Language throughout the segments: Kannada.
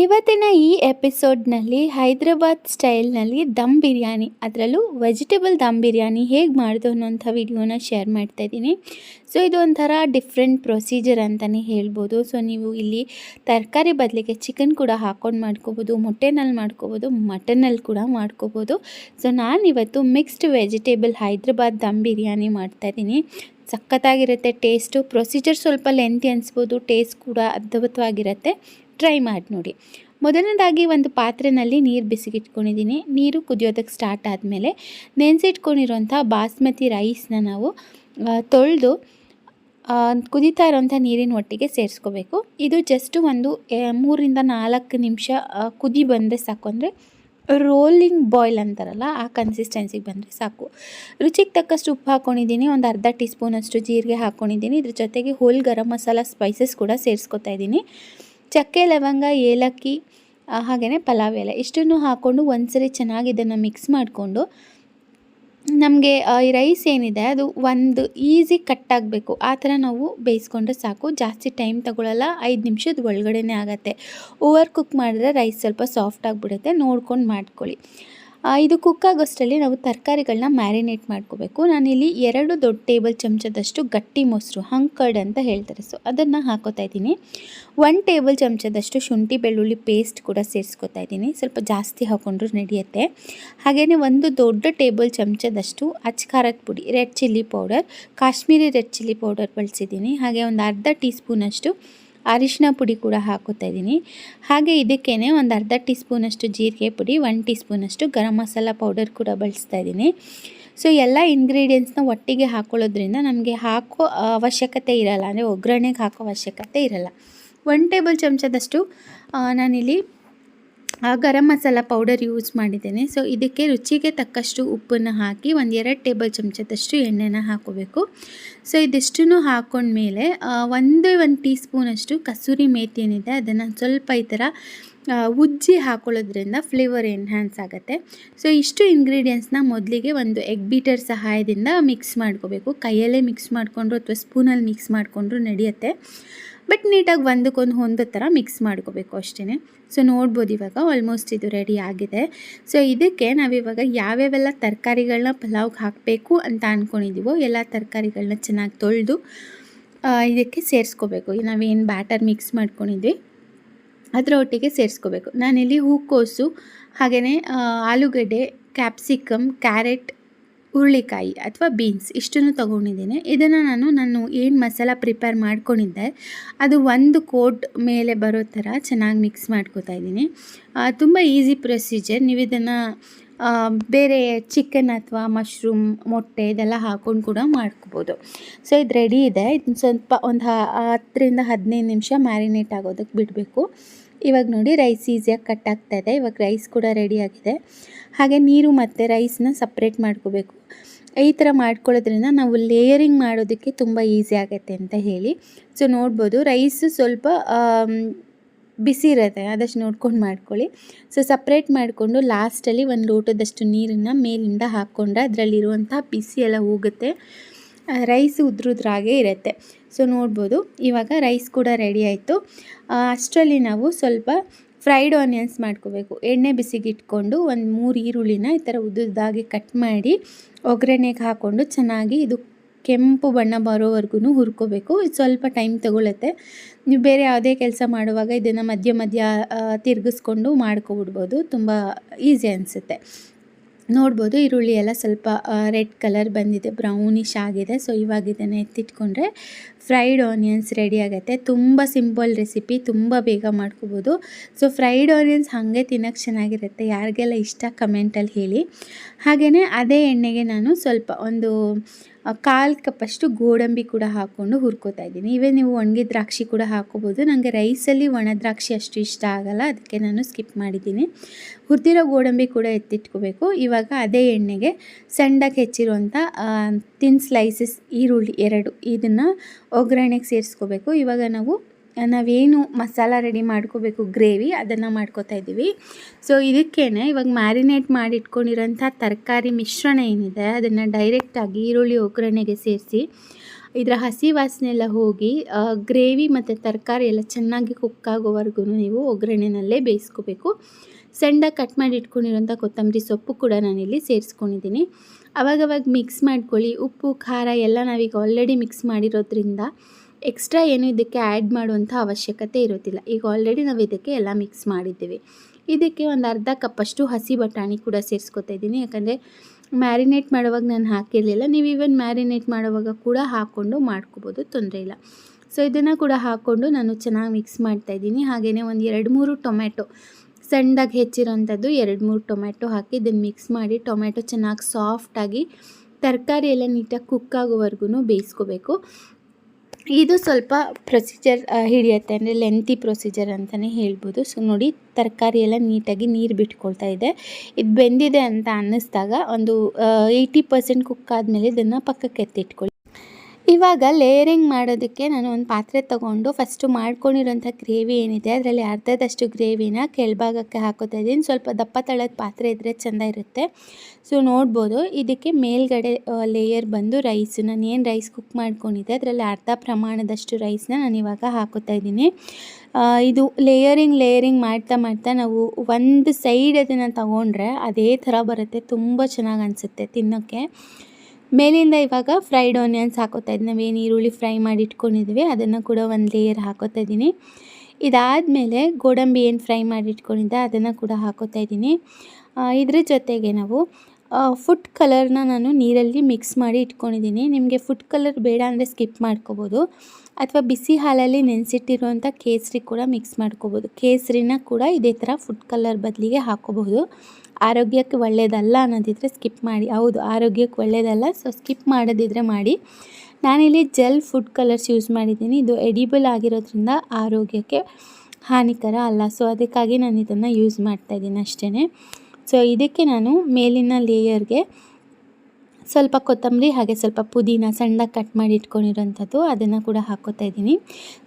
ಇವತ್ತಿನ ಈ ಎಪಿಸೋಡ್ನಲ್ಲಿ ಹೈದ್ರಾಬಾದ್ ಸ್ಟೈಲ್ನಲ್ಲಿ ದಮ್ ಬಿರಿಯಾನಿ, ಅದರಲ್ಲೂ ವೆಜಿಟೇಬಲ್ ದಮ್ ಬಿರಿಯಾನಿ ಹೇಗೆ ಮಾಡೋದು ಅನ್ನೋಂಥ ವಿಡಿಯೋನ ಶೇರ್ ಮಾಡ್ತಾ ಇದ್ದೀನಿ. ಸೊ, ಇದು ಒಂಥರ ಡಿಫ್ರೆಂಟ್ ಪ್ರೊಸೀಜರ್ ಅಂತಲೇ ಹೇಳ್ಬೋದು. ಸೊ, ನೀವು ಇಲ್ಲಿ ತರಕಾರಿ ಬದಲಿಗೆ ಚಿಕನ್ ಕೂಡ ಹಾಕ್ಕೊಂಡು ಮಾಡ್ಕೋಬೋದು, ಮೊಟ್ಟೆನಲ್ಲಿ ಮಾಡ್ಕೋಬೋದು, ಮಟನಲ್ಲಿ ಕೂಡ ಮಾಡ್ಕೋಬೋದು. ಸೊ ನಾನಿವತ್ತು ಮಿಕ್ಸ್ಡ್ ವೆಜಿಟೇಬಲ್ ಹೈದ್ರಾಬಾದ್ ದಮ್ ಬಿರಿಯಾನಿ ಮಾಡ್ತಾ ಇದ್ದೀನಿ. ಸಖತ್ತಾಗಿರುತ್ತೆ, ಟೇಸ್ಟು. ಪ್ರೊಸೀಜರ್ ಸ್ವಲ್ಪ ಲೆಂತಿ ಅನಿಸ್ಬೋದು, ಟೇಸ್ಟ್ ಕೂಡ ಅದ್ಭುತವಾಗಿರುತ್ತೆ. ಟ್ರೈ ಮಾಡಿ ನೋಡಿ. ಮೊದಲನೇದಾಗಿ ಒಂದು ಪಾತ್ರೆಯಲ್ಲಿ ನೀರು ಬಿಸಿಗಿಟ್ಕೊಂಡಿದ್ದೀನಿ. ನೀರು ಕುದಿಯೋದಕ್ಕೆ ಸ್ಟಾರ್ಟ್ ಆದಮೇಲೆ ನೆನೆಸಿಟ್ಕೊಂಡಿರೋಂಥ ಬಾಸ್ಮತಿ ರೈಸ್ನ ನಾವು ತೊಳೆದು ಕುದೀತಾ ಇರೋಂಥ ನೀರಿನ ಒಟ್ಟಿಗೆ ಸೇರಿಸ್ಕೋಬೇಕು. ಇದು ಜಸ್ಟು ಒಂದು ಮೂರಿಂದ ನಾಲ್ಕು ನಿಮಿಷ ಕುದಿ ಬಂದರೆ ಸಾಕು. ಅಂದರೆ ರೋಲಿಂಗ್ ಬಾಯ್ಲ್ ಅಂತಾರಲ್ಲ, ಆ ಕನ್ಸಿಸ್ಟೆನ್ಸಿಗೆ ಬಂದರೆ ಸಾಕು. ರುಚಿಗೆ ತಕ್ಕಷ್ಟು ಉಪ್ಪು ಹಾಕ್ಕೊಂಡಿದ್ದೀನಿ ಒಂದು ಅರ್ಧ ಟೀ ಸ್ಪೂನಷ್ಟು ಜೀರಿಗೆ ಹಾಕ್ಕೊಂಡಿದ್ದೀನಿ ಇದ್ರ ಜೊತೆಗೆ ಹೋಲ್ ಗರಂ ಮಸಾಲ ಸ್ಪೈಸಸ್ ಕೂಡ ಸೇರಿಸ್ಕೊತಾ ಇದ್ದೀನಿ. ಚಕ್ಕೆ, ಲವಂಗ, ಏಲಕ್ಕಿ ಹಾಗೆಯೇ ಪಲಾವ್ ಎಲೆ ಇಷ್ಟನ್ನು ಹಾಕ್ಕೊಂಡು ಒಂದ್ಸರಿ ಚೆನ್ನಾಗಿ ಇದನ್ನು ಮಿಕ್ಸ್ ಮಾಡಿಕೊಂಡು ನಮಗೆ ಈ ರೈಸ್ ಏನಿದೆ ಅದು ಒಂದು ಈಸಿ ಕಟ್ ಆಗಬೇಕು. ಆ ಥರ ನಾವು ಬೇಯಿಸ್ಕೊಂಡ್ರೆ ಸಾಕು. ಜಾಸ್ತಿ ಟೈಮ್ ತಗೊಳ್ಳಲ್ಲ ಐದು ನಿಮಿಷದ ಒಳಗಡೆನೇ ಆಗುತ್ತೆ. ಓವರ್ ಕುಕ್ ಮಾಡಿದ್ರೆ ರೈಸ್ ಸ್ವಲ್ಪ ಸಾಫ್ಟ್ ಆಗಿಬಿಡುತ್ತೆ. ನೋಡ್ಕೊಂಡು ಮಾಡ್ಕೊಳ್ಳಿ. ಇದು ಕುಕ್ ಆಗೋಷ್ಟರಲ್ಲಿ ನಾವು ತರಕಾರಿಗಳನ್ನ ಮ್ಯಾರಿನೇಟ್ ಮಾಡ್ಕೋಬೇಕು. ನಾನಿಲ್ಲಿ ಎರಡು ದೊಡ್ಡ ಟೇಬಲ್ ಚಮಚದಷ್ಟು ಗಟ್ಟಿ ಮೊಸರು ಹಂಕರ್ಡ್ ಅಂತ ಹೇಳ್ತಾರೆ. ಸೊ ಅದನ್ನು ಹಾಕೋತಾ ಇದ್ದೀನಿ. ಒನ್ ಟೇಬಲ್ ಚಮಚದಷ್ಟು ಶುಂಠಿ, ಬೆಳ್ಳುಳ್ಳಿ ಪೇಸ್ಟ್ ಕೂಡ ಸೇರಿಸ್ಕೊತಾ ಇದ್ದೀನಿ. ಸ್ವಲ್ಪ ಜಾಸ್ತಿ ಹಾಕೊಂಡ್ರು ನಡೆಯುತ್ತೆ. ಹಾಗೆಯೇ ಒಂದು ದೊಡ್ಡ ಟೇಬಲ್ ಚಮಚದಷ್ಟು ಅಚ್ಕಾರದ ಪುಡಿ red chilli powder Kashmiri red chilli powder ಬಳಸಿದ್ದೀನಿ. ಹಾಗೆ ಒಂದು ಅರ್ಧ ಟೀ ಸ್ಪೂನಷ್ಟು ಅರಿಶಿನ ಪುಡಿ ಕೂಡ ಹಾಕೋತಾ ಇದ್ದೀನಿ. ಹಾಗೆ ಇದಕ್ಕೇ ಒಂದು ಅರ್ಧ ಟೀ ಸ್ಪೂನಷ್ಟು ಜೀರಿಗೆ ಪುಡಿ ಒನ್ ಟೀ ಸ್ಪೂನಷ್ಟು ಗರಂ ಮಸಾಲ ಪೌಡರ್ ಕೂಡ ಬಳಸ್ತಾ ಇದ್ದೀನಿ. ಸೊ, ಎಲ್ಲ ಇಂಗ್ರೀಡಿಯೆಂಟ್ಸ್ನ ಒಟ್ಟಿಗೆ ಹಾಕೊಳ್ಳೋದ್ರಿಂದ ನಮಗೆ ಹಾಕೋ ಅವಶ್ಯಕತೆ ಇರಲ್ಲ. ಅಂದರೆ ಒಗ್ಗರಣೆಗೆ ಹಾಕೋ ಅವಶ್ಯಕತೆ ಇರಲ್ಲ. ಒನ್ ಟೇಬಲ್ ಚಮಚದಷ್ಟು ನಾನಿಲ್ಲಿ ಗರಂ ಮಸಾಲ ಪೌಡರ್ ಯೂಸ್ ಮಾಡಿದ್ದೇನೆ. ಸೊ ಇದಕ್ಕೆ ರುಚಿಗೆ ತಕ್ಕಷ್ಟು ಉಪ್ಪನ್ನು ಹಾಕಿ ಒಂದು ಎರಡು ಟೇಬಲ್ ಚಮಚದಷ್ಟು ಎಣ್ಣೆನ ಹಾಕೋಬೇಕು. ಸೊ ಇದಿಷ್ಟನ್ನು ಹಾಕೊಂಡ್ಮೇಲೆ ಒಂದೇ, ಒಂದು ಟೀ ಸ್ಪೂನಷ್ಟು ಕಸೂರಿ ಮೇಥಿ ಏನಿದೆ ಅದನ್ನು ಸ್ವಲ್ಪ ಈ ಥರ ಉಜ್ಜಿ ಹಾಕೊಳ್ಳೋದ್ರಿಂದ ಫ್ಲೇವರ್ ಎನ್ಹ್ಯಾನ್ಸ್ ಆಗುತ್ತೆ. ಸೊ ಇಷ್ಟು ಇಂಗ್ರೀಡಿಯೆಂಟ್ಸ್ನ ಮೊದಲಿಗೆ ಒಂದು ಎಗ್ ಬೀಟರ್ ಸಹಾಯದಿಂದ ಮಿಕ್ಸ್ ಮಾಡ್ಕೋಬೇಕು. ಕೈಯಲ್ಲೇ ಮಿಕ್ಸ್ ಮಾಡಿಕೊಂಡ್ರು ಅಥವಾ ಸ್ಪೂನಲ್ಲಿ ಮಿಕ್ಸ್ ಮಾಡಿಕೊಂಡ್ರು ನಡೆಯುತ್ತೆ. ಬಟ್ ನೀಟಾಗಿ ಒಂದಕ್ಕೊಂದು ಹೊಂದೋ ಥರ ಮಿಕ್ಸ್ ಮಾಡ್ಕೋಬೇಕು ಅಷ್ಟೇ ಸೊ ನೋಡ್ಬೋದು ಇವಾಗ ಆಲ್ಮೋಸ್ಟ್ ಇದು ರೆಡಿ ಆಗಿದೆ. ಸೊ ಇದಕ್ಕೆ ನಾವಿವಾಗ ಯಾವ್ಯಾವೆಲ್ಲ ತರಕಾರಿಗಳನ್ನ ಪಲಾವ್ಗೆ ಹಾಕಬೇಕು ಅಂತ ಅಂದ್ಕೊಂಡಿದ್ದೀವೋ ಎಲ್ಲ ತರಕಾರಿಗಳನ್ನ ಚೆನ್ನಾಗಿ ತೊಳೆದು ಇದಕ್ಕೆ ಸೇರಿಸ್ಕೋಬೇಕು. ನಾವೇನು ಬ್ಯಾಟರ್ ಮಿಕ್ಸ್ ಮಾಡ್ಕೊಂಡಿದ್ವಿ ಅದರ ಒಟ್ಟಿಗೆ ಸೇರಿಸ್ಕೋಬೇಕು. ನಾನಿಲ್ಲಿ ಹೂಕೋಸು ಹಾಗೆಯೇ ಆಲೂಗಡ್ಡೆ ಕ್ಯಾಪ್ಸಿಕಮ್ ಕ್ಯಾರೆಟ್ ಹುರುಳಿಕಾಯಿ ಅಥವಾ ಬೀನ್ಸ್ ಇಷ್ಟನ್ನು ತೊಗೊಂಡಿದ್ದೀನಿ. ಇದನ್ನು ನಾನು ನಾನು ಏನು ಮಸಾಲ ಪ್ರಿಪೇರ್ ಮಾಡ್ಕೊಂಡಿದ್ದೆ, ಅದು ಒಂದು ಕೋಟ್ ಮೇಲೆ ಬರೋ ಥರ ಚೆನ್ನಾಗಿ ಮಿಕ್ಸ್ ಮಾಡ್ಕೋತಾ ಇದ್ದೀನಿ. ತುಂಬ ಈಸಿ ಪ್ರೊಸೀಜರ್ ನೀವು ಇದನ್ನು ಬೇರೆ ಚಿಕನ್ ಅಥವಾ ಮಶ್ರೂಮ್ ಮೊಟ್ಟೆ ಇದೆಲ್ಲ ಹಾಕೊಂಡು ಕೂಡ ಮಾಡ್ಕೋಬೋದು. ಸೊ ಇದು ರೆಡಿ ಇದೆ. ಇದನ್ನ ಸ್ವಲ್ಪ ಒಂದು ಹತ್ತರಿಂದ ಹದಿನೈದು ನಿಮಿಷ ಮ್ಯಾರಿನೇಟ್ ಆಗೋದಕ್ಕೆ ಬಿಡಬೇಕು. ಇವಾಗ ನೋಡಿ ರೈಸ್ ಈಸಿಯಾಗಿ ಕಟ್ ಆಗ್ತಾ ಇದೆ. ಇವಾಗ ರೈಸ್ ಕೂಡ ರೆಡಿ ಆಗಿದೆ. ಹಾಗೆ ನೀರು ಮತ್ತು ರೈಸ್ನ ಸಪ್ರೇಟ್ ಮಾಡ್ಕೋಬೇಕು. ಈ ಥರ ಮಾಡ್ಕೊಳ್ಳೋದ್ರಿಂದ ನಾವು ಲೇಯರಿಂಗ್ ಮಾಡೋದಕ್ಕೆ ತುಂಬ ಈಸಿ ಆಗುತ್ತೆ ಅಂತ ಹೇಳಿ. ಸೊ ನೋಡ್ಬೋದು. ರೈಸು ಸ್ವಲ್ಪ ಬಿಸಿ ಇರುತ್ತೆ. ಆದಷ್ಟು ನೋಡ್ಕೊಂಡು ಮಾಡ್ಕೊಳ್ಳಿ. ಸೊ ಸಪ್ರೇಟ್ ಮಾಡಿಕೊಂಡು ಲಾಸ್ಟಲ್ಲಿ ಒಂದು ಲೋಟದಷ್ಟು ನೀರನ್ನು ಮೇಲಿಂದ ಹಾಕ್ಕೊಂಡ್ರೆ ಅದರಲ್ಲಿರುವಂಥ ಬಿಸಿ ಎಲ್ಲ ಹೋಗುತ್ತೆ. ರೈಸ್ ಉದ್ರುದ್ರಾಗೆ ಇರುತ್ತೆ. ಸೊ ನೋಡ್ಬೋದು. ಇವಾಗ ರೈಸ್ ಕೂಡ ರೆಡಿ ಆಯಿತು. ಅಷ್ಟರಲ್ಲಿ ನಾವು ಸ್ವಲ್ಪ ಫ್ರೈಡ್ ಆನಿಯನ್ಸ್ ಮಾಡ್ಕೋಬೇಕು. ಎಣ್ಣೆ ಬಿಸಿಗೆ ಇಟ್ಕೊಂಡು ಒಂದು ಮೂರು ಈರುಳ್ಳಿನ ಈ ಥರ ಉದ್ದುದ್ದಾಗಿ ಕಟ್ ಮಾಡಿ ಒಗ್ಗರಣೆಗೆ ಹಾಕ್ಕೊಂಡು ಚೆನ್ನಾಗಿ ಇದು ಕೆಂಪು ಬಣ್ಣ ಬರೋವರೆಗೂ ಹುರ್ಕೋಬೇಕು. ಇದು ಸ್ವಲ್ಪ ಟೈಮ್ ತಗೊಳುತ್ತೆ. ನೀವು ಬೇರೆ ಯಾವುದೇ ಕೆಲಸ ಮಾಡುವಾಗ ಇದನ್ನು ಮಧ್ಯ ಮಧ್ಯ ತಿರುಗಿಸ್ಕೊಂಡು ಮಾಡ್ಕೊಬಿಡ್ಬೋದು. ತುಂಬ ಈಸಿ ಅನಿಸುತ್ತೆ. ನೋಡ್ಬೋದು ಈರುಳ್ಳಿ ಎಲ್ಲ ಸ್ವಲ್ಪ ರೆಡ್ ಕಲರ್ ಬಂದಿದೆ, ಬ್ರೌನಿಶ್ ಆಗಿದೆ. ಸೊ ಇವಾಗ ಇದನ್ನು ಎತ್ತಿಟ್ಕೊಂಡ್ರೆ ಫ್ರೈಡ್ ಆನಿಯನ್ಸ್ ರೆಡಿ ಆಗುತ್ತೆ. ತುಂಬ ಸಿಂಪಲ್ ರೆಸಿಪಿ, ತುಂಬ ಬೇಗ ಮಾಡ್ಕೋಬೋದು. ಸೊ ಫ್ರೈಡ್ ಆನಿಯನ್ಸ್ ಹಾಗೆ ತಿನ್ನೋಕ್ಕೆ ಚೆನ್ನಾಗಿರುತ್ತೆ. ಯಾರಿಗೆಲ್ಲ ಇಷ್ಟ, ಕಮೆಂಟಲ್ಲಿ ಹೇಳಿ. ಹಾಗೆಯೇ ಅದೇ ಎಣ್ಣೆಗೆ ನಾನು ಸ್ವಲ್ಪ ಒಂದು ಕಾಲು ಕಪ್ಪಷ್ಟು ಗೋಡಂಬಿ ಕೂಡ ಹಾಕ್ಕೊಂಡು ಹುರ್ಕೋತಾ ಇದ್ದೀನಿ. ಇವೇ ನೀವು ಒಣಗಿ ದ್ರಾಕ್ಷಿ ಕೂಡ ಹಾಕೋಬೋದು. ನನಗೆ ರೈಸಲ್ಲಿ ಒಣ ದ್ರಾಕ್ಷಿ ಅಷ್ಟು ಇಷ್ಟ ಆಗಲ್ಲ. ಅದಕ್ಕೆ ನಾನು ಸ್ಕಿಪ್ ಮಾಡಿದ್ದೀನಿ. ಹುರಿದಿರೋ ಗೋಡಂಬಿ ಕೂಡ ಎತ್ತಿಟ್ಕೋಬೇಕು. ಇವಾಗ ಅದೇ ಎಣ್ಣೆಗೆ ಸಣ್ಣಗೆ ಹೆಚ್ಚಿರುವಂಥ ತಿನ್ ಸ್ಲೈಸಸ್ ಈರುಳ್ಳಿ ಎರಡು ಇದನ್ನು ಒಗ್ಗರಣೆಗೆ ಸೇರಿಸ್ಕೋಬೇಕು. ಇವಾಗ ನಾವು ನಾವೇನು ಮಸಾಲ ರೆಡಿ ಮಾಡ್ಕೋಬೇಕು, ಗ್ರೇವಿ ಅದನ್ನು ಮಾಡ್ಕೋತಾ ಇದ್ದೀವಿ. ಸೊ ಇದಕ್ಕೇ ಇವಾಗ ಮ್ಯಾರಿನೇಟ್ ಮಾಡಿ ಇಟ್ಕೊಂಡಿರೋಂಥ ತರಕಾರಿ ಮಿಶ್ರಣ ಏನಿದೆ, ಅದನ್ನು ಡೈರೆಕ್ಟಾಗಿ ಈರುಳ್ಳಿ ಒಗ್ಗರಣೆಗೆ ಸೇರಿಸಿ, ಇದರ ಹಸಿ ವಾಸನೆ ಎಲ್ಲ ಹೋಗಿ ಗ್ರೇವಿ ಮತ್ತು ತರಕಾರಿ ಎಲ್ಲ ಚೆನ್ನಾಗಿ ಕುಕ್ ಆಗೋವರೆಗೂ ನೀವು ಒಗ್ಗರಣೆನಲ್ಲೇ ಬೇಯಿಸ್ಕೋಬೇಕು. ಸಣ್ಣದಾಗಿ ಕಟ್ ಮಾಡಿ ಇಟ್ಕೊಂಡಿರೋಂಥ ಕೊತ್ತಂಬರಿ ಸೊಪ್ಪು ಕೂಡ ನಾನಿಲ್ಲಿ ಸೇರಿಸ್ಕೊಂಡಿದ್ದೀನಿ. ಅವಾಗವಾಗ ಮಿಕ್ಸ್ ಮಾಡ್ಕೊಳ್ಳಿ, ಉಪ್ಪು, ಖಾರ ಎಲ್ಲ ನಾವೀಗ ಆಲ್ರೆಡಿ ಮಿಕ್ಸ್ ಮಾಡಿರೋದ್ರಿಂದ ಎಕ್ಸ್ಟ್ರಾ ಏನು ಇದಕ್ಕೆ ಆ್ಯಡ್ ಮಾಡುವಂಥ ಅವಶ್ಯಕತೆ ಇರೋದಿಲ್ಲ. ಈಗ ಆಲ್ರೆಡಿ ನಾವು ಇದಕ್ಕೆ ಎಲ್ಲ ಮಿಕ್ಸ್ ಮಾಡಿದ್ದೀವಿ. ಇದಕ್ಕೆ ಒಂದು ಅರ್ಧ ಕಪ್ಪಷ್ಟು ಹಸಿ ಬಟಾಣಿ ಕೂಡ ಸೇರಿಸ್ಕೊತಾ ಇದ್ದೀನಿ. ಯಾಕಂದರೆ ಮ್ಯಾರಿನೇಟ್ ಮಾಡುವಾಗ ನಾನು ಹಾಕಿರಲಿಲ್ಲ. ನೀವು ಈವನ್ ಮ್ಯಾರಿನೇಟ್ ಮಾಡುವಾಗ ಕೂಡ ಹಾಕ್ಕೊಂಡು ಮಾಡ್ಕೋಬೋದು, ತೊಂದರೆ ಇಲ್ಲ. ಸೊ ಇದನ್ನು ಕೂಡ ಹಾಕ್ಕೊಂಡು ನಾನು ಚೆನ್ನಾಗಿ ಮಿಕ್ಸ್ ಮಾಡ್ತಾಯಿದ್ದೀನಿ ಹಾಗೆಯೇ ಒಂದು ಎರಡು ಮೂರು ಟೊಮೆಟೊ ಸಣ್ಣದಾಗಿ ಹೆಚ್ಚಿರೋಂಥದ್ದು ಎರಡು ಮೂರು ಟೊಮೆಟೊ ಹಾಕಿ ಇದನ್ನು ಮಿಕ್ಸ್ ಮಾಡಿ ಟೊಮೆಟೊ ಚೆನ್ನಾಗಿ ಸಾಫ್ಟಾಗಿ ತರಕಾರಿ ಎಲ್ಲ ನೀಟಾಗಿ ಕುಕ್ ಬೇಯಿಸ್ಕೋಬೇಕು. ಇದು ಸ್ವಲ್ಪ ಪ್ರೊಸೀಜರ್ ಹಿಡಿಯುತ್ತೆ, ಅಂದರೆ ಲೆಂತಿ ಪ್ರೊಸೀಜರ್ ಅಂತಲೇ ಹೇಳ್ಬೋದು. ಸೊ ನೋಡಿ, ತರಕಾರಿ ಎಲ್ಲ ನೀಟಾಗಿ ನೀರು ಬಿಟ್ಕೊಳ್ತಾ ಇದೆ. ಇದು ಬೆಂದಿದೆ ಅಂತ ಅನ್ನಿಸ್ದಾಗ ಒಂದು ಏಯ್ಟಿ ಪರ್ಸೆಂಟ್ ಕುಕ್ ಆದಮೇಲೆ ಇದನ್ನು ಪಕ್ಕಕ್ಕೆ ಎತ್ತಿಟ್ಕೊಳ್ಳಿ. ಇವಾಗ ಲೇಯರಿಂಗ್ ಮಾಡೋದಕ್ಕೆ ನಾನು ಒಂದು ಪಾತ್ರೆ ತಗೊಂಡು ಫಸ್ಟು ಮಾಡ್ಕೊಂಡಿರೋಂಥ ಗ್ರೇವಿ ಏನಿದೆ, ಅದರಲ್ಲಿ ಅರ್ಧದಷ್ಟು ಗ್ರೇವಿನ ಕೆಳಭಾಗಕ್ಕೆ ಹಾಕೋತಾ ಇದ್ದೀನಿ. ಸ್ವಲ್ಪ ದಪ್ಪ ತಳದ ಪಾತ್ರೆ ಇದ್ದರೆ ಚೆಂದ ಇರುತ್ತೆ. ಸೊ, ನೋಡ್ಬೋದು. ಇದಕ್ಕೆ ಮೇಲ್ಗಡೆ ಲೇಯರ್ ಬಂದು ರೈಸ್. ನಾನು ಏನು ರೈಸ್ ಕುಕ್ ಮಾಡ್ಕೊಂಡಿದ್ದೆ, ಅದರಲ್ಲಿ ಅರ್ಧ ಪ್ರಮಾಣದಷ್ಟು ರೈಸ್ನ ನಾನು ಇವಾಗ ಹಾಕೋತಾ ಇದ್ದೀನಿ. ಇದು ಲೇಯರಿಂಗ್ ಲೇಯರಿಂಗ್ ಮಾಡ್ತಾ ಮಾಡ್ತಾ ನಾವು ಒಂದು ಸೈಡ್ ಅದನ್ನು ತಗೊಂಡ್ರೆ ಅದೇ ಥರ ಬರುತ್ತೆ. ತುಂಬ ಚೆನ್ನಾಗಿ ಅನಿಸುತ್ತೆ ತಿನ್ನೋಕ್ಕೆ. ಮೇಲಿಂದ ಇವಾಗ ಫ್ರೈಡ್ ಆನಿಯನ್ಸ್ ಹಾಕೋತಾ ಇದ್ದೀನಿ. ನಾವೇನು ಈರುಳ್ಳಿ ಫ್ರೈ ಮಾಡಿ ಇಟ್ಕೊಂಡಿದ್ವಿ, ಅದನ್ನು ಕೂಡ ಒಂದು ಲೇಯರ್ ಹಾಕೋತಾ ಇದ್ದೀನಿ. ಇದಾದಮೇಲೆ ಗೋಡಂಬಿ ಏನು ಫ್ರೈ ಮಾಡಿ ಇಟ್ಕೊಂಡಿದ್ದೆ, ಅದನ್ನು ಕೂಡ ಹಾಕೋತಾ ಇದ್ದೀನಿ. ಇದ್ರ ಜೊತೆಗೆ ನಾವು ಫುಡ್ ಕಲರ್ನ ನಾನು ನೀರಲ್ಲಿ ಮಿಕ್ಸ್ ಮಾಡಿ ಇಟ್ಕೊಂಡಿದ್ದೀನಿ. ನಿಮಗೆ ಫುಡ್ ಕಲರ್ ಬೇಡ ಅಂದರೆ ಸ್ಕಿಪ್ ಮಾಡ್ಕೋಬೋದು. ಅಥವಾ ಬಿಸಿ ಹಾಲಲ್ಲಿ ನೆನೆಸಿಟ್ಟಿರುವಂಥ ಕೇಸರಿ ಕೂಡ ಮಿಕ್ಸ್ ಮಾಡ್ಕೋಬೋದು. ಕೇಸರಿನ ಕೂಡ ಇದೇ ಥರ ಫುಡ್ ಕಲರ್ ಬದಲಿಗೆ ಹಾಕೋಬಹುದು. ಆರೋಗ್ಯಕ್ಕೆ ಒಳ್ಳೆಯದಲ್ಲ ಅನ್ನೋದಿದ್ರೆ ಸ್ಕಿಪ್ ಮಾಡಿ. ಹೌದು, ಆರೋಗ್ಯಕ್ಕೆ ಒಳ್ಳೆಯದಲ್ಲ ಸೊ ಸ್ಕಿಪ್ ಮಾಡೋದಿದ್ರೆ ಮಾಡಿ. ನಾನಿಲ್ಲಿ ಜೆಲ್ ಫುಡ್ ಕಲರ್ಸ್ ಯೂಸ್ ಮಾಡಿದ್ದೀನಿ. ಇದು ಎಡಿಬಲ್ ಆಗಿರೋದ್ರಿಂದ ಆರೋಗ್ಯಕ್ಕೆ ಹಾನಿಕರ ಅಲ್ಲ. ಸೊ ಅದಕ್ಕಾಗಿ ನಾನು ಇದನ್ನು ಯೂಸ್ ಮಾಡ್ತಾಯಿದ್ದೀನಿ ಅಷ್ಟೇ ಸೊ ಇದಕ್ಕೆ ನಾನು ಮೇಲಿನ ಲೇಯರ್ಗೆ ಸ್ವಲ್ಪ ಕೊತ್ತಂಬರಿ ಹಾಗೆ ಸ್ವಲ್ಪ ಪುದೀನ ಸಣ್ಣದಾಗಿ ಕಟ್ ಮಾಡಿ ಇಟ್ಕೊಂಡಿರೋಂಥದ್ದು ಅದನ್ನು ಕೂಡ ಹಾಕೋತಾ ಇದ್ದೀನಿ.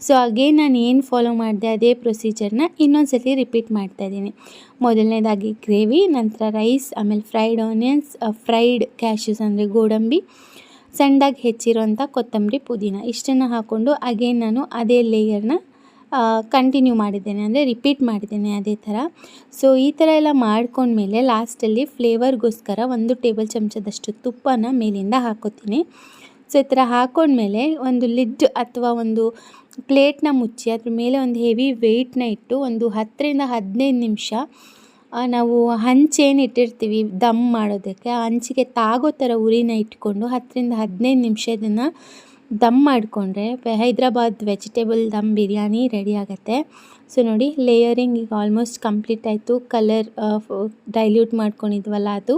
ಸೊ ಅಗೇನ್ ನಾನು ಏನು ಫಾಲೋ ಮಾಡಿದೆ ಅದೇ ಪ್ರೊಸೀಜರ್ನ ಇನ್ನೊಂದು ಸತಿ ರಿಪೀಟ್ ಮಾಡ್ತಾ ಇದ್ದೀನಿ. ಮೊದಲನೇದಾಗಿ ಗ್ರೇವಿ ನಂತರ ರೈಸ್ ಆಮೇಲೆ ಫ್ರೈಡ್ ಆನಿಯನ್ಸ್ ಫ್ರೈಡ್ ಕ್ಯಾಶ್ಯೂಸ್ ಅಂದರೆ ಗೋಡಂಬಿ, ಸಣ್ಣದಾಗಿ ಹೆಚ್ಚಿರೋಂಥ ಕೊತ್ತಂಬರಿ, ಪುದೀನ ಇಷ್ಟನ್ನು ಹಾಕ್ಕೊಂಡು ಅಗೇನ್ ನಾನು ಅದೇ ಲೇಯರ್ನ ಕಂಟಿನ್ಯೂ ಮಾಡಿದ್ದೇನೆ, ಅಂದರೆ ರಿಪೀಟ್ ಮಾಡಿದ್ದೇನೆ ಅದೇ ಥರ. ಸೊ ಈ ಥರ ಎಲ್ಲ ಮಾಡ್ಕೊಂಡ್ಮೇಲೆ ಲಾಸ್ಟಲ್ಲಿ ಫ್ಲೇವರ್ಗೋಸ್ಕರ ಒಂದು ಟೇಬಲ್ ಚಮಚದಷ್ಟು ತುಪ್ಪನ ಮೇಲಿಂದ ಹಾಕೋತೀನಿ. ಸೊ ಈ ಥರ ಹಾಕೊಂಡ್ಮೇಲೆ ಒಂದು ಲಿಡ್ ಅಥವಾ ಒಂದು ಪ್ಲೇಟ್ನ ಮುಚ್ಚಿ, ಅದ್ರ ಮೇಲೆ ಒಂದು ಹೆವಿ ವೆಯ್ಟ್ನ ಇಟ್ಟು ಒಂದು ಹತ್ತರಿಂದ ಹದಿನೈದು ನಿಮಿಷ ನಾವು ಹಂಚೇನು ಇಟ್ಟಿರ್ತೀವಿ ದಮ್ ಮಾಡೋದಕ್ಕೆ, ಆ ಹಂಚಿಗೆ ತಾಗೋ ಥರ ಉರಿನ ಇಟ್ಕೊಂಡು ಹತ್ತರಿಂದ ಹದಿನೈದು ನಿಮಿಷ ಇದನ್ನು ದಮ್ ಮಾಡಿಕೊಂಡ್ರೆ ಹೈದ್ರಾಬಾದ್ ವೆಜಿಟೇಬಲ್ ದಮ್ ಬಿರಿಯಾನಿ ರೆಡಿ ಆಗುತ್ತೆ. ಸೊ ನೋಡಿ, ಲೇಯರಿಂಗ್ ಈಗ ಆಲ್ಮೋಸ್ಟ್ ಕಂಪ್ಲೀಟ್ ಆಯಿತು. ಕಲರ್ ಡೈಲ್ಯೂಟ್ ಮಾಡ್ಕೊಂಡಿದ್ವಲ್ಲ ಅದು.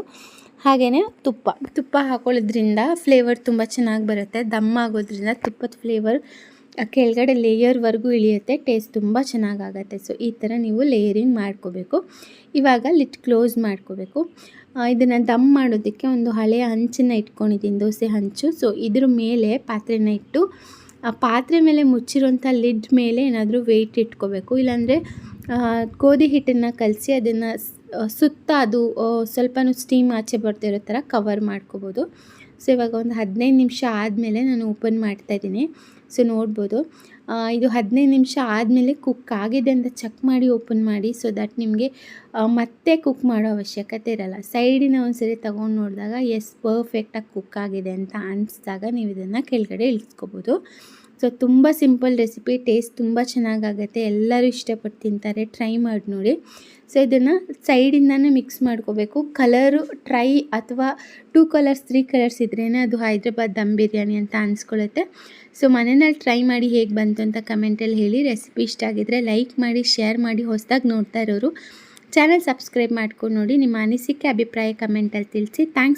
ಹಾಗೆಯೇ ತುಪ್ಪ. ತುಪ್ಪ ಹಾಕೊಳ್ಳೋದ್ರಿಂದ ಫ್ಲೇವರ್ ತುಂಬ ಚೆನ್ನಾಗಿ ಬರುತ್ತೆ. ದಮ್ ಆಗೋದ್ರಿಂದ ತುಪ್ಪದ ಫ್ಲೇವರ್ ಕೆಳಗಡೆ ಲೇಯರ್ವರೆಗೂ ಇಳಿಯುತ್ತೆ ಟೇಸ್ಟ್ ತುಂಬ ಚೆನ್ನಾಗಾಗತ್ತೆ. ಸೊ ಈ ಥರ ನೀವು ಲೇಯರಿಂಗ್ ಮಾಡ್ಕೋಬೇಕು. ಇವಾಗ ಲಿಟ್ ಕ್ಲೋಸ್ ಮಾಡ್ಕೋಬೇಕು. ಇದನ್ನು ದಮ್ ಮಾಡೋದಕ್ಕೆ ಒಂದು ಹಳೆಯ ಹಂಚನ್ನು ಇಟ್ಕೊಂಡಿದ್ದೀನಿ, ದೋಸೆ ಹಂಚು ಸೊ ಇದ್ರ ಮೇಲೆ ಪಾತ್ರೆನ ಇಟ್ಟು, ಆ ಪಾತ್ರೆ ಮೇಲೆ ಮುಚ್ಚಿರೋಂಥ ಲಿಡ್ ಮೇಲೆ ಏನಾದರೂ ವೆಯ್ಟ್ ಇಟ್ಕೋಬೇಕು. ಇಲ್ಲಾಂದರೆ ಗೋಧಿ ಹಿಟ್ಟನ್ನು ಕಲಸಿ ಅದನ್ನು ಸುತ್ತ ಅದು ಸ್ವಲ್ಪನೂ ಸ್ಟೀಮ್ ಆಚೆ ಬರ್ತಿರೋ ಥರ ಕವರ್ ಮಾಡ್ಕೋಬೋದು. ಸೊ ಇವಾಗ ಒಂದು ಹದಿನೈದು ನಿಮಿಷ ಆದಮೇಲೆ ನಾನು ಓಪನ್ ಮಾಡ್ತಾಯಿದ್ದೀನಿ ಸೊ ನೋಡ್ಬೋದು. ಇದು ಹದಿನೈದು ನಿಮಿಷ ಆದಮೇಲೆ ಕುಕ್ ಆಗಿದೆ ಅಂತ ಚೆಕ್ ಮಾಡಿ ಓಪನ್ ಮಾಡಿ ಸೊ ದಟ್ ನಿಮಗೆ ಮತ್ತೆ ಕುಕ್ ಮಾಡೋ ಅವಶ್ಯಕತೆ ಇರಲ್ಲ. ಸೈಡಿನ ಒಂದು ಸರಿ ತೊಗೊಂಡು ನೋಡಿದಾಗ ಎಸ್ ಪರ್ಫೆಕ್ಟಾಗಿ ಕುಕ್ ಆಗಿದೆ ಅಂತ ಅನಿಸಿದಾಗ ನೀವು ಇದನ್ನು ಕೆಳಗಡೆ ಇಳಿಸ್ಕೋಬೋದು. ಸೊ ತುಂಬ ಸಿಂಪಲ್ ರೆಸಿಪಿ, ಟೇಸ್ಟ್ ತುಂಬ ಚೆನ್ನಾಗಾಗುತ್ತೆ. ಎಲ್ಲರೂ ಇಷ್ಟಪಟ್ಟು ತಿಂತಾರೆ. ಟ್ರೈ ಮಾಡಿ ನೋಡಿ. ಸೊ ಇದನ್ನು ಸೈಡಿಂದನೇ ಮಿಕ್ಸ್ ಮಾಡ್ಕೋಬೇಕು. ಕಲರು ಟ್ರೈ ಅಥವಾ ಟೂ ಕಲರ್ಸ್ ತ್ರೀ ಕಲರ್ಸ್ ಇದ್ರೇ ಅದು ಹೈದ್ರಾಬಾದ್ ದಮ್ ಬಿರಿಯಾನಿ ಅಂತ ಅನಿಸ್ಕೊಳ್ಳುತ್ತೆ ಸೊ ಮನೆಯಲ್ಲಿ ಟ್ರೈ ಮಾಡಿ ಹೇಗೆ ಬಂತು ಅಂತ ಕಮೆಂಟಲ್ಲಿ ಹೇಳಿ. ರೆಸಿಪಿ ಇಷ್ಟ ಆಗಿದ್ರೆ ಲೈಕ್ ಮಾಡಿ ಶೇರ್ ಮಾಡಿ, ಹೊಸದಾಗಿ ನೋಡ್ತಾ ಇರೋರು. ಚಾನಲ್ ಸಬ್ಸ್ಕ್ರೈಬ್ ಮಾಡ್ಕೊಂಡು ನೋಡಿ. ನಿಮ್ಮ ಅನಿಸಿಕೆ, ಅಭಿಪ್ರಾಯ ಕಮೆಂಟಲ್ಲಿ ತಿಳಿಸಿ. ಥ್ಯಾಂಕ್ಸ್